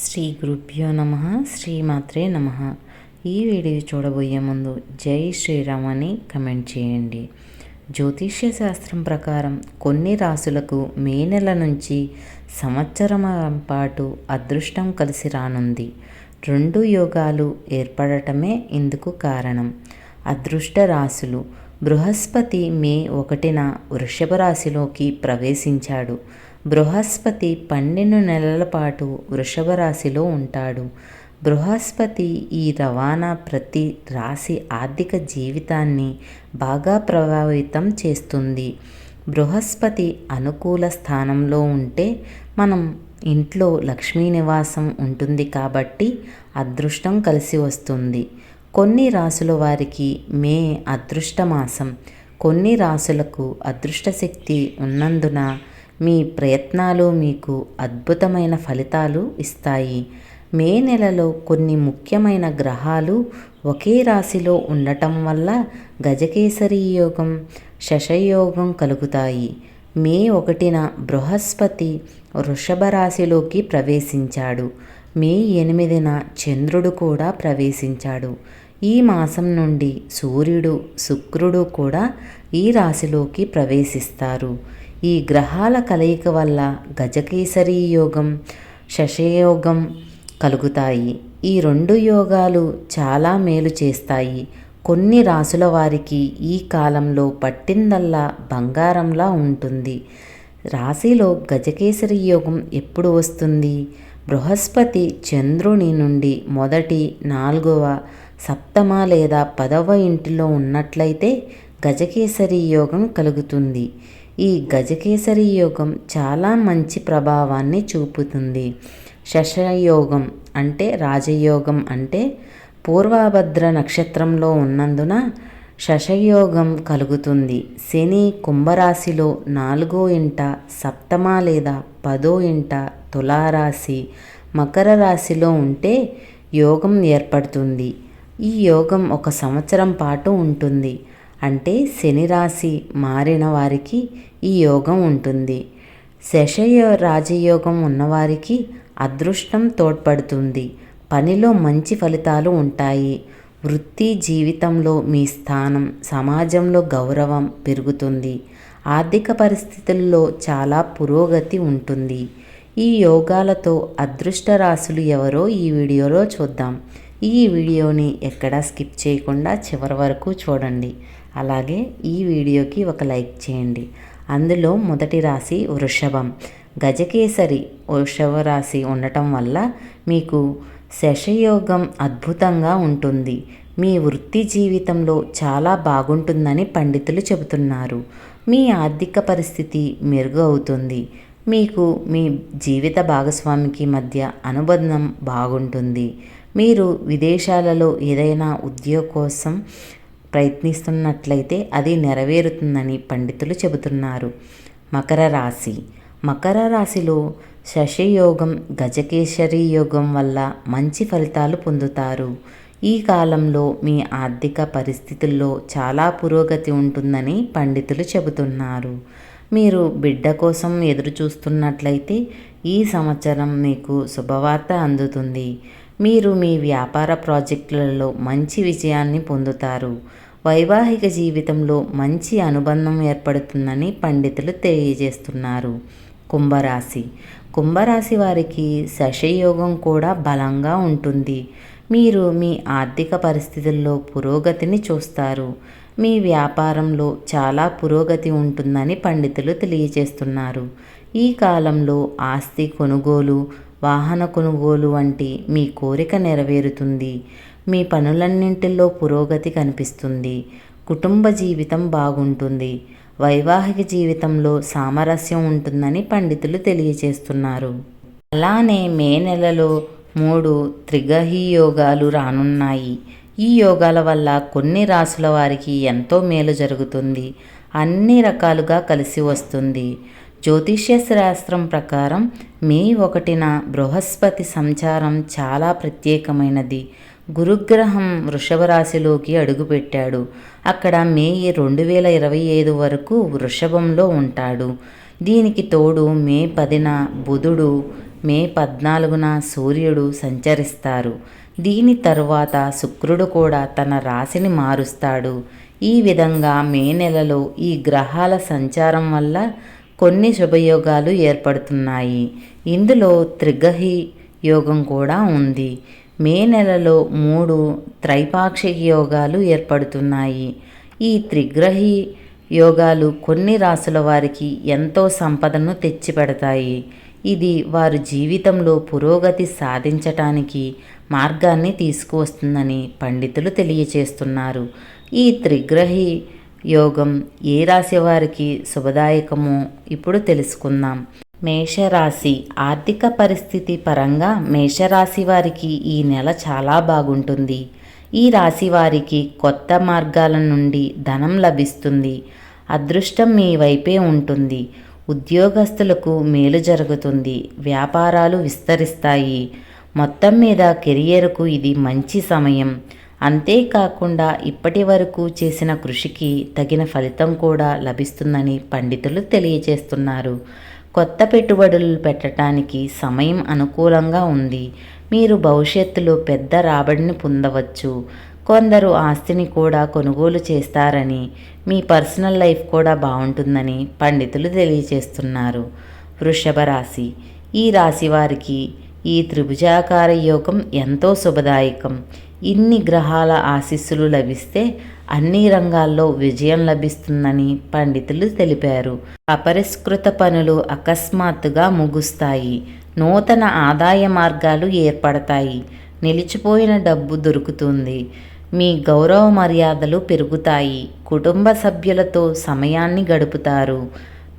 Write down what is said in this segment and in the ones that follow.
శ్రీ గురుభ్యో నమ శ్రీమాత్రే నమ. ఈ వీడియో చూడబోయే ముందు జై శ్రీరామ్ అని కమెంట్ చేయండి. జ్యోతిష్య శాస్త్రం ప్రకారం కొన్ని రాసులకు మే నెల నుంచి సంవత్సరం పాటు అదృష్టం కలిసి రానుంది. రెండు యోగాలు ఏర్పడటమే ఇందుకు కారణం. అదృష్ట రాశులు బృహస్పతి మే ఒకటిన వృషభ రాశిలోకి ప్రవేశించాడు. బృహస్పతి పన్నెండు నెలల పాటు వృషభ రాశిలో ఉంటాడు. బృహస్పతి ఈ రవాణా ప్రతి రాశి ఆర్థిక జీవితాన్ని బాగా ప్రభావితం చేస్తుంది. బృహస్పతి అనుకూల స్థానంలో ఉంటే మనం ఇంట్లో లక్ష్మీ నివాసం ఉంటుంది కాబట్టి అదృష్టం కలిసి వస్తుంది. కొన్ని రాసుల వారికి మే అదృష్ట మాసం కొన్ని రాసులకు అదృష్ట శక్తి ఉన్నందున మీ ప్రయత్నాలు మీకు అద్భుతమైన ఫలితాలు ఇస్తాయి. మే నెలలో కొన్ని ముఖ్యమైన గ్రహాలు ఒకే రాశిలో ఉండటం వల్ల గజకేసరి యోగం శశయోగం కలుగుతాయి. మే ఒకటిన బృహస్పతి వృషభ రాశిలోకి ప్రవేశించాడు. మే ఎనిమిదిన చంద్రుడు కూడా ప్రవేశించాడు. ఈ మాసం నుండి సూర్యుడు శుక్రుడు కూడా ఈ రాశిలోకి ప్రవేశిస్తారు. ఈ గ్రహాల కలయిక వల్ల గజకేసరి యోగం శశయోగం కలుగుతాయి. ఈ రెండు యోగాలు చాలా మేలు చేస్తాయి. కొన్ని రాసుల వారికి ఈ కాలంలో పట్టిందల్లా బంగారంలా ఉంటుంది. రాశిలో గజకేసరి యోగం ఎప్పుడు వస్తుంది? బృహస్పతి చంద్రుని నుండి మొదటి నాలుగవ సప్తమ లేదా పదవ ఇంటిలో ఉన్నట్లయితే గజకేసరి యోగం కలుగుతుంది. ఈ గజకేసరి యోగం చాలా మంచి ప్రభావాన్ని చూపుతుంది. శశయోగం అంటే రాజయోగం అంటే పూర్వభద్ర నక్షత్రంలో ఉన్నందున శశయోగం కలుగుతుంది. శని కుంభరాశిలో నాలుగో ఇంట సప్తమ లేదా పదో ఇంట తులారాశి మకర రాశిలో ఉంటే యోగం ఏర్పడుతుంది. ఈ యోగం ఒక సంవత్సరం పాటు ఉంటుంది. అంటే శని రాశి మారిన వారికి ఈ యోగం ఉంటుంది. శశయ రాజయోగం ఉన్నవారికి అదృష్టం తోడ్పడుతుంది. పనిలో మంచి ఫలితాలు ఉంటాయి. వృత్తి జీవితంలో మీ స్థానం సమాజంలో గౌరవం పెరుగుతుంది. ఆర్థిక పరిస్థితుల్లో చాలా పురోగతి ఉంటుంది. ఈ యోగాలతో అదృష్ట రాశులు ఎవరో ఈ వీడియోలో చూద్దాం. ఈ వీడియోని ఎక్కడా స్కిప్ చేయకుండా చివరి వరకు చూడండి. అలాగే ఈ వీడియోకి ఒక లైక్ చేయండి. అందులో మొదటి రాశి వృషభం. గజకేసరి వృషభ రాశి ఉండటం వల్ల మీకు శశయోగం అద్భుతంగా ఉంటుంది. మీ వృత్తి జీవితంలో చాలా బాగుంటుందని పండితులు చెబుతున్నారు. మీ ఆర్థిక పరిస్థితి మెరుగు అవుతుంది. మీకు మీ జీవిత భాగస్వామికి మధ్య అనుబంధం బాగుంటుంది. మీరు విదేశాలలో ఏదైనా ఉద్యోగం కోసం ప్రయత్నిస్తున్నట్లయితే అది నెరవేరుతుందని పండితులు చెబుతున్నారు. మకర రాశి. మకర రాశిలో శశయోగం గజకేశరి యోగం వల్ల మంచి ఫలితాలు పొందుతారు. ఈ కాలంలో మీ ఆర్థిక పరిస్థితుల్లో చాలా పురోగతి ఉంటుందని పండితులు చెబుతున్నారు. మీరు బిడ్డ కోసం ఎదురు చూస్తున్నట్లయితే ఈ సంవత్సరం మీకు శుభవార్త అందుతుంది. మీరు మీ వ్యాపార ప్రాజెక్టులలో మంచి విజయాన్ని పొందుతారు. వైవాహిక జీవితంలో మంచి అనుబంధం ఏర్పడుతుందని పండితులు తెలియజేస్తున్నారు. కుంభరాశి. కుంభరాశి వారికి శశయోగం కూడా బలంగా ఉంటుంది. మీరు మీ ఆర్థిక పరిస్థితుల్లో పురోగతిని చూస్తారు. మీ వ్యాపారంలో చాలా పురోగతి ఉంటుందని పండితులు తెలియజేస్తున్నారు. ఈ కాలంలో ఆస్తి కొనుగోలు వాహన కొనుగోలు వంటి మీ కోరిక నెరవేరుతుంది. మీ పనులన్నింటిలో పురోగతి కనిపిస్తుంది. కుటుంబ జీవితం బాగుంటుంది. వైవాహిక జీవితంలో సామరస్యం ఉంటుందని పండితులు తెలియజేస్తున్నారు అలానే మే నెలలో మూడు త్రిగహి యోగాలు రానున్నాయి. ఈ యోగాల వల్ల కొన్ని రాసుల వారికి ఎంతో మేలు జరుగుతుంది. అన్ని రకాలుగా కలిసి వస్తుంది. జ్యోతిష్య శాస్త్రం ప్రకారం మే ఒకటిన బృహస్పతి సంచారం చాలా ప్రత్యేకమైనది. గురుగ్రహం వృషభ రాశిలోకి అడుగుపెట్టాడు. అక్కడ మే రెండు వేల ఇరవై ఐదు వరకు వృషభంలో ఉంటాడు. దీనికి తోడు మే పదిన బుధుడు మే పద్నాలుగున సూర్యుడు సంచరిస్తారు. దీని తరువాత శుక్రుడు కూడా తన రాశిని మారుస్తాడు. ఈ విధంగా మే నెలలో ఈ గ్రహాల సంచారం వల్ల కొన్ని శుభయోగాలు ఏర్పడుతున్నాయి. ఇందులో త్రిగహి యోగం కూడా ఉంది. మే నెలలో మూడు త్రైపాక్షిక యోగాలు ఏర్పడుతున్నాయి. ఈ త్రిగ్రహి యోగాలు కొన్ని రాసుల వారికి ఎంతో సంపదను తెచ్చిపెడతాయి. ఇది వారు జీవితంలో పురోగతి సాధించటానికి మార్గాన్ని తీసుకువస్తుందని పండితులు తెలియచేస్తున్నారు. ఈ త్రిగ్రహి యోగం ఏ రాశి వారికి శుభదాయకమో ఇప్పుడు తెలుసుకుందాం. మేషరాశి ఆర్థిక పరిస్థితి పరంగా మేషరాశి వారికి ఈ నెల చాలా బాగుంటుంది. ఈ రాశి వారికి కొత్త మార్గాల నుండి ధనం లభిస్తుంది. అదృష్టం మీ వైపే ఉంటుంది. ఉద్యోగస్తులకు మేలు జరుగుతుంది. వ్యాపారాలు విస్తరిస్తాయి. మొత్తం మీద కెరియర్కు ఇది మంచి సమయం. అంతేకాకుండా ఇప్పటి వరకు చేసిన కృషికి తగిన ఫలితం కూడా లభిస్తుందని పండితులు తెలియజేస్తున్నారు. కొత్త పెట్టుబడులు పెట్టడానికి సమయం అనుకూలంగా ఉంది. మీరు భవిష్యత్తులో పెద్ద రాబడిని పొందవచ్చు. కొందరు ఆస్తిని కూడా కొనుగోలు చేస్తారని మీ పర్సనల్ లైఫ్ కూడా బాగుంటుందని పండితులు తెలియజేస్తున్నారు. వృషభ రాశి. ఈ రాశి వారికి ఈ త్రిభుజాకార యోగం ఎంతో శుభదాయకం. ఇన్ని గ్రహాల ఆశీస్సులు లభిస్తే అన్ని రంగాల్లో విజయం లభిస్తుందని పండితులు తెలిపారు. అపరిష్కృత పనులు అకస్మాత్తుగా ముగుస్తాయి. నూతన ఆదాయ మార్గాలు ఏర్పడతాయి. నిలిచిపోయిన డబ్బు దొరుకుతుంది. మీ గౌరవ మర్యాదలు పెరుగుతాయి. కుటుంబ సభ్యులతో సమయాన్ని గడుపుతారు.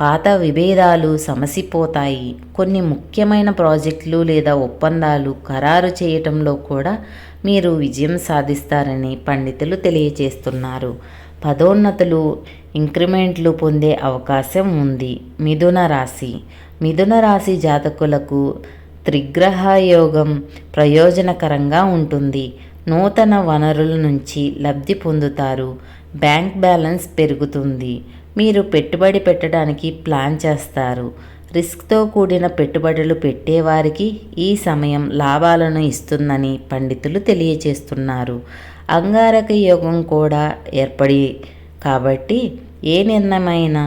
పాత విభేదాలు సమసిపోతాయి. కొన్ని ముఖ్యమైన ప్రాజెక్టులు లేదా ఒప్పందాలు ఖరారు చేయటంలో కూడా మీరు విజయం సాధిస్తారని పండితులు తెలియజేస్తున్నారు. పదోన్నతులు ఇంక్రిమెంట్లు పొందే అవకాశం ఉంది. మిథున రాశి. మిథున రాశి జాతకులకు త్రిగ్రహ యోగం ప్రయోజనకరంగా ఉంటుంది. నూతన వనరుల నుంచి లబ్ధి పొందుతారు. బ్యాంక్ బ్యాలెన్స్ పెరుగుతుంది. మీరు పెట్టుబడి పెట్టడానికి ప్లాన్ చేస్తారు. రిస్క్తో కూడిన పెట్టుబడులు పెట్టేవారికి ఈ సమయం లాభాలను ఇస్తుందని పండితులు తెలియజేస్తున్నారు అంగారక యోగం కూడా ఏర్పడి కాబట్టి ఏ నిర్ణయమైనా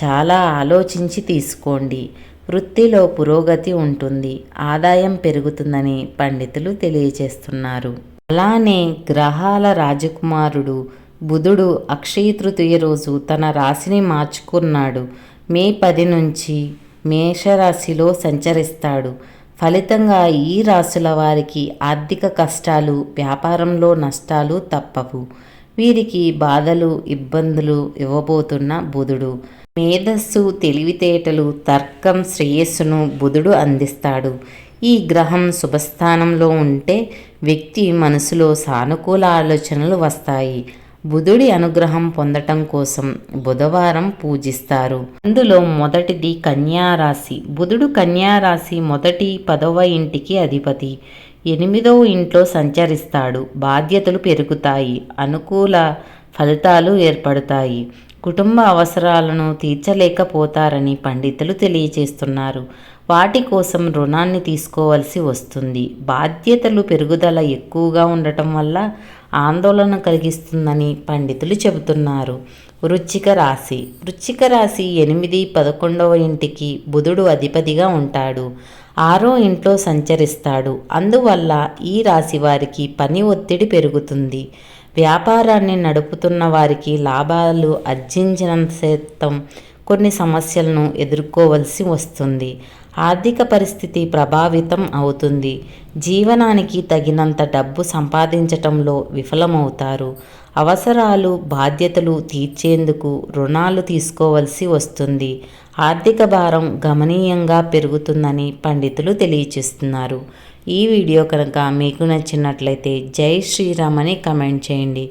చాలా ఆలోచించి తీసుకోండి. వృత్తిలో పురోగతి ఉంటుంది ఆదాయం పెరుగుతుందని పండితులు తెలియజేస్తున్నారు అలానే గ్రహాల రాజకుమారుడు బుధుడు అక్షయ తృతీయ రోజు తన రాశిని మార్చుకున్నాడు. మే పది నుంచి మేషరాశిలో సంచరిస్తాడు. ఫలితంగా ఈ రాశుల వారికి ఆర్థిక కష్టాలు వ్యాపారంలో నష్టాలు తప్పవు. వీరికి బాధలు ఇబ్బందులు ఇవ్వబోతున్న బుధుడు. మేధస్సు తెలివితేటలు తర్కం శ్రేయస్సును బుధుడు అందిస్తాడు. ఈ గ్రహం శుభస్థానంలో ఉంటే వ్యక్తి మనసులో సానుకూల ఆలోచనలు వస్తాయి. బుధుడి అనుగ్రహం పొందటం కోసం బుధవారం పూజిస్తారు. అందులో మొదటిది కన్యారాశి. బుధుడు కన్యారాశి మొదటి పదవ ఇంటికి అధిపతి. ఎనిమిదవ ఇంట్లో సంచరిస్తాడు. బాధ్యతలు పెరుగుతాయి. అనుకూల ఫలితాలు ఏర్పడతాయి. కుటుంబ అవసరాలను తీర్చలేకపోతారని పండితులు తెలియజేస్తున్నారు వాటి కోసం రుణాన్ని తీసుకోవలసి వస్తుంది. బాధ్యతలు పెరుగుదల ఎక్కువగా ఉండటం వల్ల ఆందోళన కలిగిస్తుందని పండితులు చెబుతున్నారు. వృచ్చిక రాశి. వృచ్చిక రాశి ఎనిమిది పదకొండవ ఇంటికి బుధుడు అధిపతిగా ఉంటాడు. ఆరో ఇంట్లో సంచరిస్తాడు. అందువల్ల ఈ రాశి వారికి పని ఒత్తిడి పెరుగుతుంది. వ్యాపారాన్ని నడుపుతున్న వారికి లాభాలు అర్జించినంత శాతం కొన్ని సమస్యలను ఎదుర్కోవలసి వస్తుంది. ఆర్థిక పరిస్థితి ప్రభావితం అవుతుంది. జీవనానికి తగినంత డబ్బు సంపాదించటంలో విఫలమవుతారు. అవసరాలు బాధ్యతలు తీర్చేందుకు రుణాలు తీసుకోవలసి వస్తుంది. ఆర్థిక భారం గమనీయంగా పెరుగుతుందని పండితులు తెలియచేస్తున్నారు. ఈ వీడియో కనుక మీకు నచ్చినట్లయితే జై శ్రీరామ్ అని కమెంట్ చేయండి.